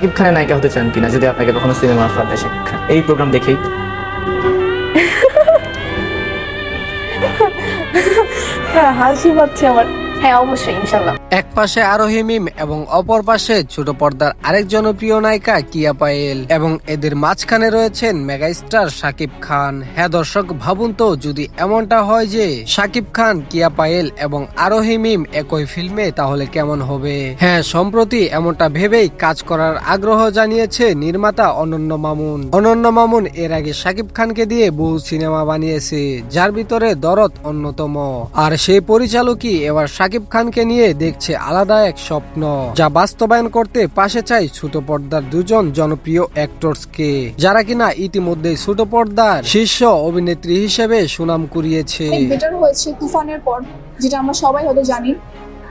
শাকিব খানের নায়িকা হতে চান কিনা, যদি আপনাকে কখনো সিনেমা অফার দেয় খান। এই প্রোগ্রাম দেখেই। হ্যাঁ হাসি পাচ্ছে আমার। হ্যাঁ অবশ্যই এক পাশে আরোহী মিম এবং অপর পাশে ছোট পর্দার আরেক জনপ্রিয় নায়িকা কিয়া পায়েল এবং এদের মাঝখানে রয়েছেন মেগাস্টার শাকিব খান। হ্যাঁ দর্শক, ভাবুন তো, যদি এমনটা হয় যে শাকিব খান, কিয়া পায়েল এবং আরোহী মিম একই ফিল্মে, তাহলে কেমন হবে? হ্যাঁ সম্প্রতি এমনটা ভেবেই কাজ করার আগ্রহ জানিয়েছে নির্মাতা অনন্য মামুন। অনন্য মামুন এর আগে শাকিব খানকে দিয়ে বহু সিনেমা বানিয়েছে, যার ভিতরে দরদ অন্যতম। আর সেই পরিচালকই এবার শাকিব খানকে নিয়ে দেখছে আলাদা এক স্বপ্ন, যা বাস্তবায়ন করতে পাশে চাই ছোট পর্দার দুজন জনপ্রিয় অ্যাক্টরসকে। যারা কিনা ইতিমধ্যে ছোট পর্দার শীর্ষ অভিনেত্রী হিসেবে সুনাম কুড়িয়েছে। বেটার হয়েছে তুফানের পর, যেটা আমরা সবাই হয়তো জানি।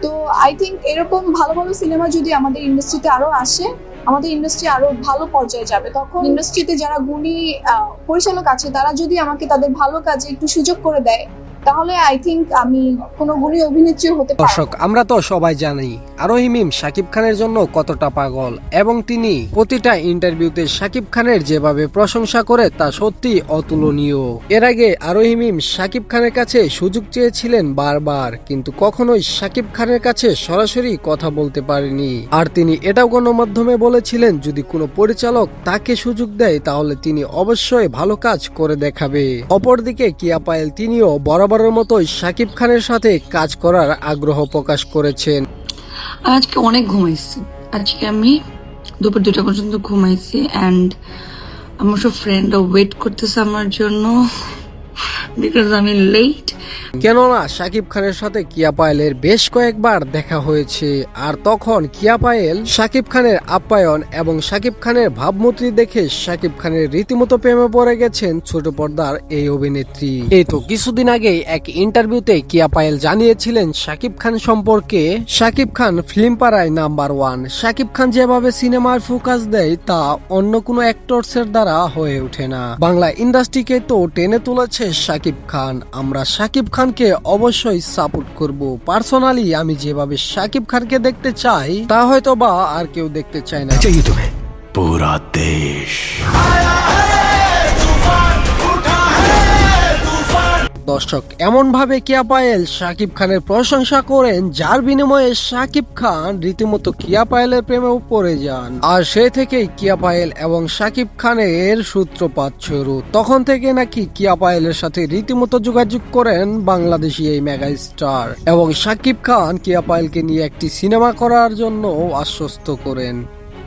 তো আই থিঙ্ক এরকম ভালো ভালো সিনেমা যদি আমাদের ইন্ডাস্ট্রিতে আরও আসে, আমাদের ইন্ডাস্ট্রি আরও ভালো পর্যায়ে যাবে। তখন ইন্ডাস্ট্রিতে যারা গুণী পরিচালক আছে, তারা যদি আমাকে তাদের ভালো কাজে একটু সুযোগ করে দেয় তাহলে আই থিঙ্ক আমি কোনো গুণী অভিনেত্রী হতে দর্শক, আমরা তো সবাই জানি মিম খানের জন্য কতটা পাগল, এবং তিনি প্রতিটা ইন্টারভিউতে খানের যেভাবে প্রশংসা করে তা সত্যি অতুলনীয়। এর আগে মিম খানের কাছে সুযোগ চেয়েছিলেন বারবার, কিন্তু কখনোই খানের কাছে সরাসরি কথা বলতে পারেনি। আর তিনি এটাও গণমাধ্যমে বলেছিলেন, যদি কোনো পরিচালক তাকে সুযোগ দেয়, তাহলে তিনি অবশ্যই ভালো কাজ করে দেখাবে। অপরদিকে কিয়া পায়েল তিনিও বরাবরের মতোই শাকিব খানের সাথে কাজ করার আগ্রহ প্রকাশ করেছেন। আজকে অনেক ঘুমাইছি। আজকে আমি দুপুর দুটা পর্যন্ত ঘুমাইছি অ্যান্ড আমার সব ফ্রেন্ডরা ওয়েট করতেছে আমার জন্য বিকজ আমি লেট কেননা শাকিব খানের সাথে কিয়া পায়েলের বেশ কয়েকবার দেখা হয়েছে, আর তখন কিয়া পায়েল শাকিব খানের আপ্যায়ন এবং শাকিব খানের ভাবমূর্তি দেখে শাকিব খানের রীতিমতো প্রেমে পড়ে গেছেন ছোট পর্দার এই অভিনেত্রী। এই তো কিছুদিন আগে এক ইন্টারভিউতে কিয়া পায়েল জানিয়েছিলেন শাকিব খান সম্পর্কে, শাকিব খান ফিল্ম পাড়ায় নাম্বার ওয়ান। শাকিব খান যেভাবে সিনেমার ফোকাস দেয়, তা অন্য কোনো অ্যাক্টরস এর দ্বারা হয়ে ওঠে না। বাংলা ইন্ডাস্ট্রিকে তো টেনে তুলেছে শাকিব খান। আমরা শাকিব খানকে অবশ্যই সাপোর্ট করব পার্সোনালি আমি যেভাবে শাকিব খানকে দেখতে চাই তা হয়তো বা আর কেউ দেখতে চায় না चाहिए तुम्हें पूरा देश দর্শক, এমনভাবে কিয়া পায়েল শাকিব খানের প্রশংসা করেন, যার বিনিময়ে শাকিব খান রীতিমতো কিয়া পায়েলের প্রেমে পড়ে যান। আর সে থেকেই কিয়া পায়েল এবং শাকিব খানের সূত্রপাত শুরু। তখন থেকে নাকি কিয়া পায়েলের সাথে রীতিমতো যোগাযোগ করেন বাংলাদেশি এই মেগা স্টার এবং শাকিব খান কিয়া পায়েলকে নিয়ে একটি সিনেমা করার জন্য আশ্বস্ত করেন।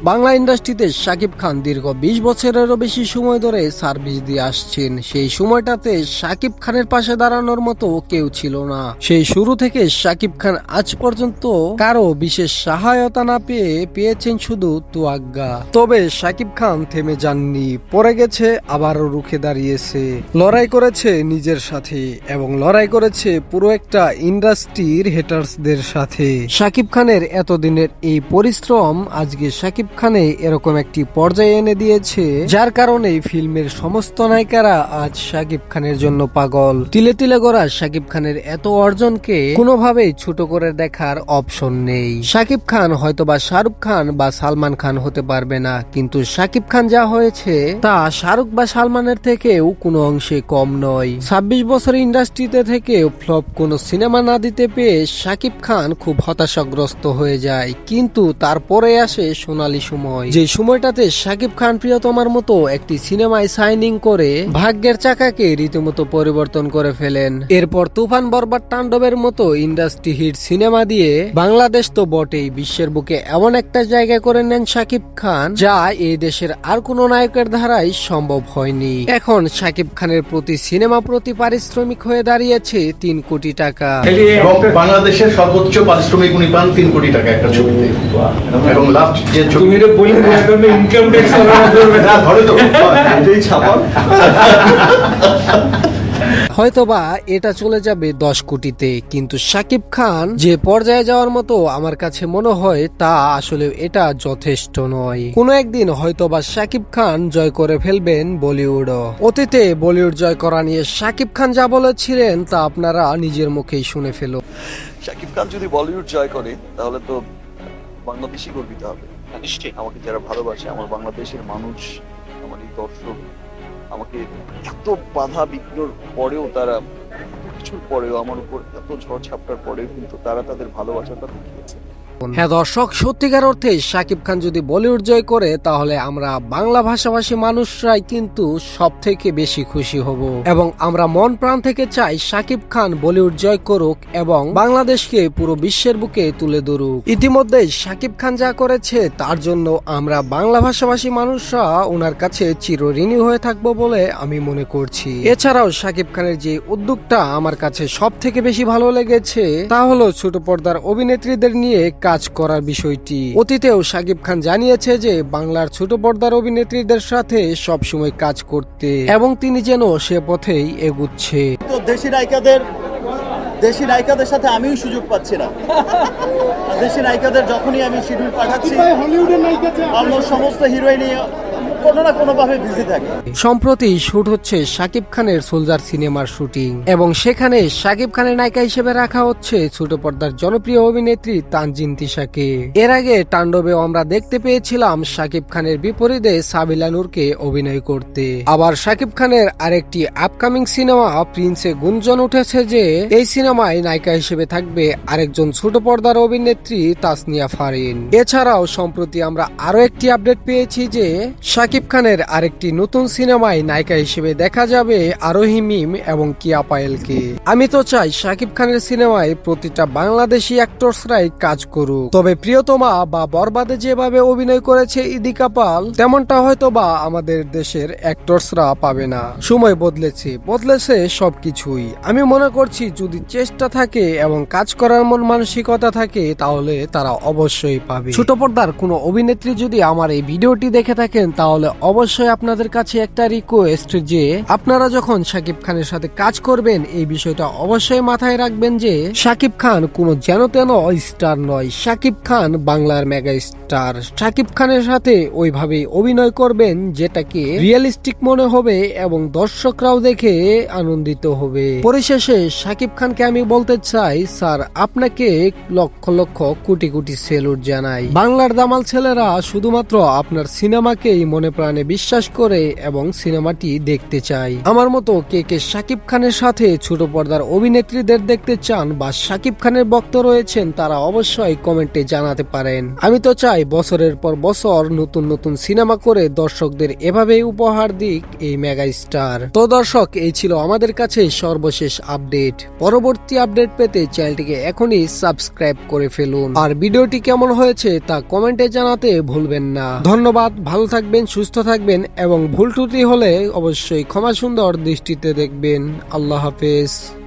বাংলা ইন্ডাস্ট্রিতে শাকিব খান দীর্ঘ বিশ বছরেরও বেশি সময় ধরে সার্ভিস দিয়ে আসছেন। সেই সময়টাতে শাকিব খানের পাশে দাঁড়ানোর মতো কেউ ছিল না। সেই শুরু থেকে শাকিব খান আজ পর্যন্ত কারও বিশেষ সহায়তা না পেয়ে পেয়েছেন শুধু তুয়াগ্গা। তবে শাকিব খান থেমে যাননি পরে গেছে, আবারও রুখে দাঁড়িয়েছে। লড়াই করেছে নিজের সাথে এবং লড়াই করেছে পুরো একটা ইন্ডাস্ট্রির হেটার্সদের সাথে। শাকিব খানের এতদিনের এই পরিশ্রম আজকে শাকিব খানে এরকম একটি পর্যায়ে এনে দিয়েছে, যার কারণে ফিল্মের সমস্ত নায়িকারা আজ শাকিব খানের জন্য পাগল। তিলে তিলে গড়া শাকিব খানের এত অর্জনকে কোনোভাবেই ছোট করে দেখার অপশন নেই। শাকিব খান হয়তোবা শাহরুখ খান বা সালমান খান হতে পারবে না, কিন্তু শাকিব খান যা হয়েছে, তা শাহরুখ বা সালমানের থেকেও কোনো অংশে কম নয়। ছাব্বিশ বছর ইন্ডাস্ট্রিতে থেকে ফ্লপ কোনো সিনেমা না দিতে পেয়ে শাকিব খান খুব হতাশাগ্রস্ত হয়ে যায়। কিন্তু তারপরে আসে সোনালী সময়। যে সময়টাতে শাকিব খান প্রিয়তমার মতো একটি সিনেমায় সাইনিং করে ভাগ্যের চাকাকে রীতিমতো পরিবর্তন করে ফেলেন। এরপর তুফান বরবার তাণ্ডবের মতো ইন্ডাস্ট্রি হিট সিনেমা দিয়ে বাংলাদেশ তো বটেই বিশ্বের বুকে এমন একটা জায়গা করে নেন শাকিব খান যা এই দেশের আর কোনো নায়কের ধারাই সম্ভব হয়নি। এখন শাকিব খানের প্রতি সিনেমা প্রতি পারিশ্রমিক হয়ে দাঁড়িয়েছে তিন কোটি টাকা। বাংলাদেশের সর্বোচ্চ পারিশ্রমিক উনি পান তিন কোটি টাকা একটা ছবিতে এবং লাস্ট যে ছবি ইনকাম ট্যাক্স না ধরে তো যেই ছাপান। হয়তোবা এটা চলে যাবে দশ কোটিতে কিন্তু শাকিব খান যে পর্যায়ে যাওয়ার মতো আমার কাছে মনে হয় তা আসলে এটা যথেষ্ট নয়। কোনো একদিন হয়তোবা শাকিব খান জয় করে ফেলবেন বলিউড। অতীতে বলিউড জয় করা নিয়ে শাকিব খান যা বলেছিলেন তা আপনারা নিজের মুখেই শুনে ফেলো। শাকিব খান যদি বলিউড জয় করে তাহলে তো বাংলাদেশই গর্বিত হবে। নিশ্চয়ই। আমাকে যারা ভালোবাসে, আমার বাংলাদেশের মানুষ, আমার এই দর্শক, আমাকে এত বাধা বিঘ্নর পরেও তারা, কিছুর পরেও আমার উপর এত ঝড় ছাপটার পরেও কিন্তু তারা তাদের ভালোবাসাটা দেখিয়েছে। হ্যাঁ দর্শক, সত্যিকার অর্থে শাকিব খান যদি বলিউড জয় করে, তাহলে আমরা বাংলা ভাষাভাষী মানুষরাই কিন্তু সব থেকে বেশি খুশি হব। এবং আমরা মন প্রাণ থেকে চাই শাকিব খান বলিউড জয় করুক এবং বাংলাদেশকে পুরো বিশ্বের বুকে তুলে ধরুক। ইতিমধ্যে শাকিব খান যা করেছে, তার জন্য আমরা বাংলা ভাষাভাষী মানুষরা ওনার কাছে চিরঋণী হয়ে থাকব বলে আমি মনে করছি। এছাড়াও শাকিব খানের যে উদ্যোগটা আমার কাছে সব থেকে বেশি ভালো লেগেছে, তা হলো ছোট পর্দার অভিনেত্রীদের নিয়ে কাজ করার বিষয়টি। অতীতেও সাকিব খান জানিয়েছে যে বাংলার ছোট পর্দার অভিনেত্রীদের সাথে সবসময় কাজ করতে এবং তিনি যেন সে পথেই এগুচ্ছে। তো দেশি নায়িকাদের দেশি নায়িকাদের সাথে আমিও সুযোগ পাচ্ছি না। দেশি নায়িকাদের যখনই আমি শিডিউল পাঠাচ্ছি সমস্ত হিরোইনই সম্প্রতি শুট হচ্ছে শাকিব খানের সোলজার সিনেমার শুটিং এবং সেখানে শাকিব খানের নায়িকা হিসেবে রাখা হচ্ছে ছোট পর্দার জনপ্রিয় অভিনেত্রী তানজিন তিশাকে। এর আগে তাণ্ডবে আমরা দেখতে পেয়েছিলাম শাকিব খানের বিপরীতে সাবিলা নূরকে অভিনয় করতে। আবার শাকিব খানের আরেকটি আপকামিং সিনেমা প্রিন্সে গুঞ্জন উঠেছে যে, এই সিনেমায় নায়িকা হিসেবে থাকবে আরেকজন ছোট পর্দার অভিনেত্রী তাসনিয়া ফারিন। এছাড়াও সম্প্রতি আমরা আরও একটি আপডেট পেয়েছি যে, শাকিব খানের আরেকটি নতুন সিনেমায় নায়িকা হিসেবে দেখা যাবে আরোহী মিম এবং কিয়া পায়েলকে। আমি তো চাই শাকিব খানের সিনেমায় প্রতিটা বাংলাদেশি অ্যাক্টরসরাই কাজ করুক। তবে প্রিয়তমা বা বরবাদে যেভাবে অভিনয় করেছে ইদিকা পাল তেমনটা হয়তো বা আমাদের দেশের অ্যাক্টরসরা পাবে না। সময় বদলেছে বদলেছে সবকিছুই। আমি মনে করছি যদি চেষ্টা থাকে এবং কাজ করার মন মানসিকতা থাকে, তাহলে তারা অবশ্যই পাবে। ছোট পর্দার কোনো অভিনেত্রী যদি আমার এই ভিডিওটি দেখে থাকেন, তাহলে অবশ্যই আপনাদের কাছে একটা রিকোয়েস্ট যে, আপনারা যখন সাকিব খানের সাথে কাজ করবেন, এই বিষয়টা অবশ্যই মাথায় রাখবেন যে সাকিব খান কোনো যেন তেন স্টার নয়। সাকিব খান বাংলার মেগা স্টার শাকিব খানের সাথে ওইভাবে অভিনয় করবেন যেটাকে রিয়েলিস্টিক মনে হবে এবং দর্শকরাও দেখে আনন্দিত হবে। পরিশেষে শাকিব খানকে আমি বলতে চাই, স্যার, আপনাকে লক্ষ লক্ষ কোটি কোটি সেলুট জানাই। বাংলার দামাল ছেলেরা শুধুমাত্র আপনার সিনেমাকেই মনে প্রাণে বিশ্বাস করে এবং সিনেমাটি দেখতে চাই আমার মতো কে কে শাকিব খানের সাথে ছোট পর্দার অভিনেত্রীদের দেখতে চান বা শাকিব খানের ভক্ত রয়েছেন, তারা অবশ্যই কমেন্টে জানাতে পারেন। আমি তো চাই বছরের পর বছর নতুন নতুন সিনেমা করে দর্শকদের এভাবেই উপহার দিক এই মেগা স্টার। তো দর্শক, এই ছিল আমাদের কাছে সর্বশেষ আপডেট। পরবর্তী আপডেট পেতে চ্যানেলটিকে এখনই সাবস্ক্রাইব করে ফেলুন। আর ভিডিওটি কেমন হয়েছে তা কমেন্টে জানাতে ভুলবেন না। ধন্যবাদ, ভালো থাকবেন, সুস্থ থাকবেন এবং ভুল ত্রুটি হলে অবশ্যই ক্ষমা সুন্দর দৃষ্টিতে দেখবেন। আল্লাহ হাফেজ।